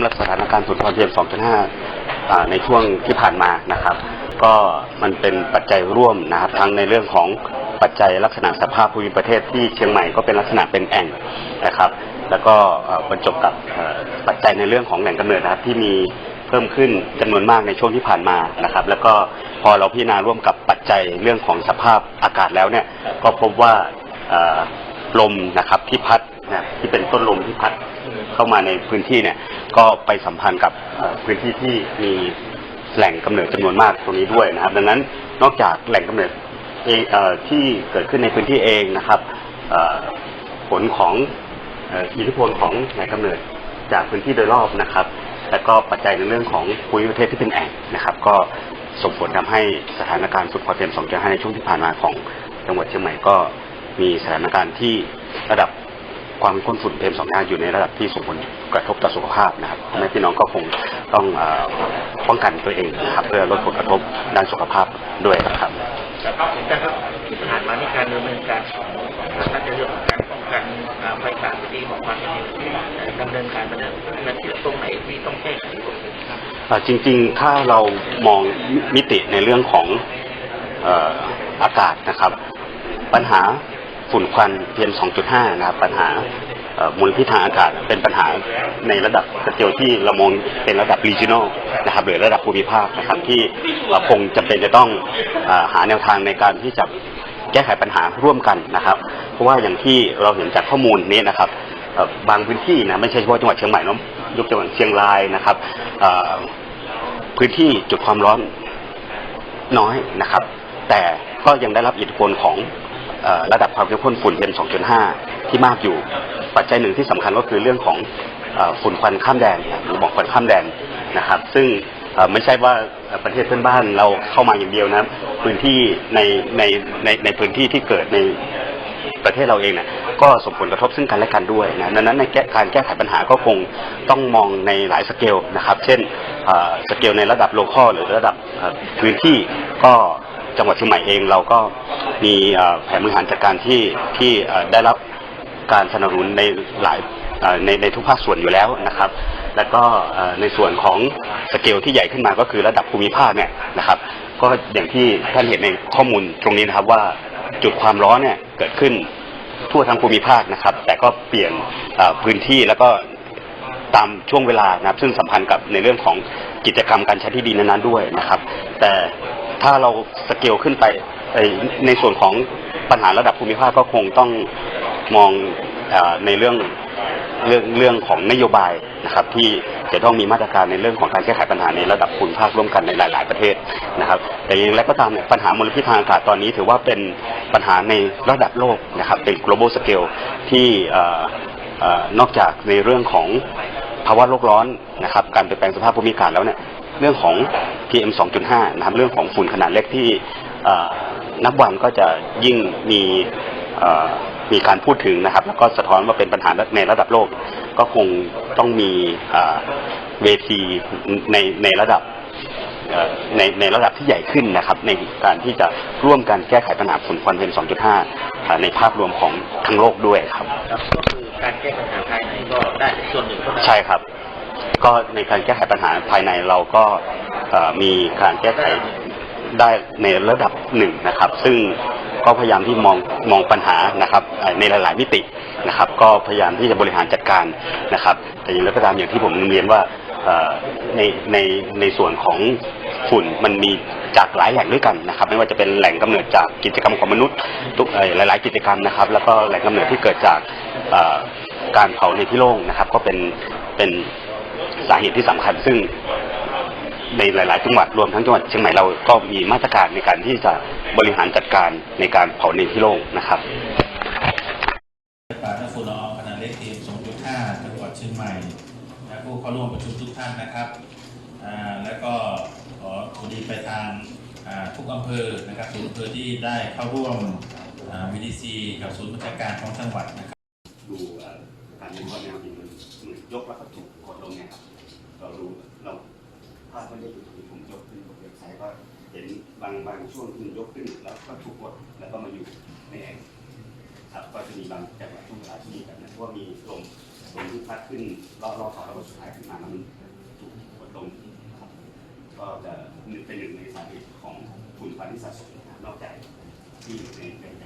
ำหรับสถานการณ์ฝุ่นความเพียม2.5อ่าในช่วงที่ผ่านมานะครับ ก็มันเป็นปัจจัยร่วมนะครับทั้งในเรื่องของปัจจัยลักษณะสภาพภูมิประเทศที่เชียงใหม่ก็เป็นลักษณะเป็นแอ่งนะครับ แล้วก็บรรจบกับปัจจัยในเรื่องของแหล่งกำเนิดนะครับที่มีเพิ่มขึ้นจำนวนมากในช่วงที่ผ่านมานะครับ แล้วก็พอเราพิจารณาร่วมกับปัจจัยเรื่องของสภาพอากาศแล้วเนี่ยก็พบว่าลมนะครับที่พัดนะที่เป็นต้นลมที่พัด เข้ามาในพื้นที่เนี่ย ก็ไปสัมพันธ์กับพื้นที่ที่มีแหล่งกำเนิดจำนวนมากตรงนี้ด้วยนะครับ ดังนั้นนอกจากแหล่งกำเนิดเองที่เกิดขึ้นในพื้นที่เองนะครับผลของอิทธิพลของแหล่งกำเนิดจากพื้นที่โดยรอบนะครับ แล้วก็ปัจจัยในเรื่องของภูมิประเทศที่เป็นแอ่งนะครับ ก็ส่งผลทำให้สถานการณ์ฝุ่นควันเพียม2.5ในช่วงที่ผ่านมาของจังหวัดเชียงใหม่ก็มีสถานการณ์ที่ระดับ ความเข้มข้นฝุ่นเพียม2.5อยู่ในระดับที่ส่งผลกระทบต่อสุขภาพนะครับทำให้พี่น้องก็คงต้องป้องกันตัวเองนะครับเพื่อลดผลกระทบด้านสุขภาพด้วยนะครับครับแต่ครับที่ผ่านมาในการดำเนินการท่านจะเรื่องของการป้องกันอ่าไฟป่าที่ของความเป็นดำเนินการมาเนี่ยมันตรงไหนที่ต้องแก้ไขตรงครับจริงๆ ถ้าเรามองมิติในเรื่องของอากาศนะครับ ปัญหา ฝุ่นควันเพียง2.5 นะครับ ปัญหามลพิษทางอากาศเป็นปัญหาในระดับสเกลที่เรามองเป็นระดับ regional นะครับหรือระดับภูมิภาคนะครับที่เราคงจำเป็นจะต้องอหาแนวทางในการที่จะแก้ไขปัญหาร่วมกันนะครับ เพราะว่าอย่างที่เราเห็นจากข้อมูลนี้นะครับบางพื้นที่นะไม่ใช่เฉพาะจังหวัดเชียงใหม่นะยกจังหวัดเชียงรายนะครับพื้นที่จุดความร้อนน้อยนะครับ แต่ก็ยังได้รับอิทธิพลของ ระดับความเข้มข้นฝุ่น PM 2.5 ที่มากอยู่ ปัจจัยหนึ่งที่สำคัญก็คือเรื่องของฝุ่นควันข้ามแดนหรือหมอกควันข้ามแดนนะครับ ซึ่งไม่ใช่ว่าประเทศเพื่อนบ้านเราเข้ามาอย่างเดียวนะพื้นที่ในในในในพื้นที่ที่เกิดในประเทศเราเองเนี่ยก็ส่งผลกระทบซึ่งกันและกันด้วยนะดังนั้นในการแก้ไขปัญหาก็คงต้องมองในหลายสเกลนะครับ เช่นสเกลในระดับโลคอลหรือระดับพื้นที่ก็ จังหวัดเชียงใหม่เองเราก็มีแผนบริหารจัดการที่ที่ได้รับการสนับสนุนในหลายในในทุกภาคส่วนอยู่แล้วนะครับ แล้วก็ในส่วนของสเกลที่ใหญ่ขึ้นมาก็คือระดับภูมิภาคเนี่ยนะครับ ก็อย่างที่ท่านเห็นในข้อมูลตรงนี้นะครับว่าจุดความร้อนเนี่ยเกิดขึ้นทั่วทั้งภูมิภาคนะครับ แต่ก็เปลี่ยนพื้นที่แล้วก็ตามช่วงเวลานะครับ ซึ่งสัมพันธ์กับในเรื่องของกิจกรรมการใช้ที่ดินนั้นๆด้วยนะครับ แต่ ถ้าเราสเกลขึ้นไปในส่วนของปัญหาระดับภูมิภาคก็คงต้องมองอในเรื่องเรื่องเรื่องของนโยบายนะครับ ที่จะต้องมีมาตรการในเรื่องของการแก้ไขปัญหาในระดับภูมิภาคร่วมกันในหลาย ๆ ประเทศนะครับ แต่อย่างไรก็ตามเนี่ยปัญหามลพิษทางอากาศตอนนี้ ถือว่าเป็นปัญหาในระดับโลกนะครับ เป็น global scale ที่นอกจากในเรื่องของภาวะโลกร้อนนะครับ การเปลี่ยนแปลงสภาพภูมิอากาศแล้วเนี่ย เรื่องของ PM 2.5 นะครับเรื่องของฝุ่นขนาดเล็กที่เอ่อนับวันก็จะยิ่งมีเอ่อมีการพูดถึงนะครับ แล้วก็สะท้อนว่าเป็นปัญหาในระดับโลก ก็คงต้องมีเอ่อเวทีในในระดับเอ่อในในระดับที่ใหญ่ขึ้นนะครับ ในการที่จะร่วมกันแก้ไขปัญหาฝุ่นควัน PM 2.5อ่าในภาพรวมของทั้งโลกด้วยครับครับก็คือการแก้ปัญหาภายในก็ได้ส่วนหนึ่งเท่านั้นใช่ครับ ก็ในการแก้ไขปัญหาภายในเราก็มีการแก้ไขได้ในระดับหนึ่งนะครับ ซึ่งก็พยายามที่มองมองปัญหานะครับในหลาย ๆ มิตินะครับ ก็พยายามที่จะบริหารจัดการนะครับ แต่อย่างไรก็ตามอย่างที่ผมเรียนว่าในในในส่วนของฝุ่นมันมีจากหลายแหล่งด้วยกันนะครับ ไม่ว่าจะเป็นแหล่งกำเนิดจากกิจกรรมของมนุษย์ทุกหลาย ๆ กิจกรรมนะครับ แล้วก็แหล่งกำเนิดที่เกิดจากการเผาในที่โล่งนะครับ ก็เป็นเป็น สาเหตุที่สำคัญ ซึ่งในหลาย ๆ จังหวัดรวมทั้งจังหวัดเชียงใหม่เราก็มีมาตรการในการที่จะบริหารจัดการในการเผาในที่โล่งนะครับปาและฝุ่นละอองขนาดเล็ก PM 2.5จังหวัดเชียงใหม่และผู้เข้าร่วมประชุมทุกท่านนะครับอ่าและก็ขอสวัสดีไปทางอ่าทุกอำเภอนะครับศูนย์อำเภอที่ได้เข้าร่วมอ่า VDC กับศูนย์ราชการของจังหวัดนะครับ ดูเอ่อการยิงว่าแนวยิงมันเหมือนยกแล้วก็ถูกกดลงเนี่ยครับ เราดูเราภาพไม่ได้อยู่ที่ผมยกขึ้นบนเว็บไซต์ก็เห็นบางบางช่วงที่มันยกขึ้นแล้วก็ถูกกดแล้วก็มาอยู่ในแอ่งครับก็จะมีบางจังหวะช่วงเวลาที่มีแบบนั้นเพราะว่ามีลมลมที่พัดขึ้นรอบรอบสองระบบสุดท้ายขึ้นมาแล้วมันถูกกดลงครับก็จะเป็นหนึ่งในสาเหตุของฝุ่นควันที่สะสมนอกจากที่อยู่ในใน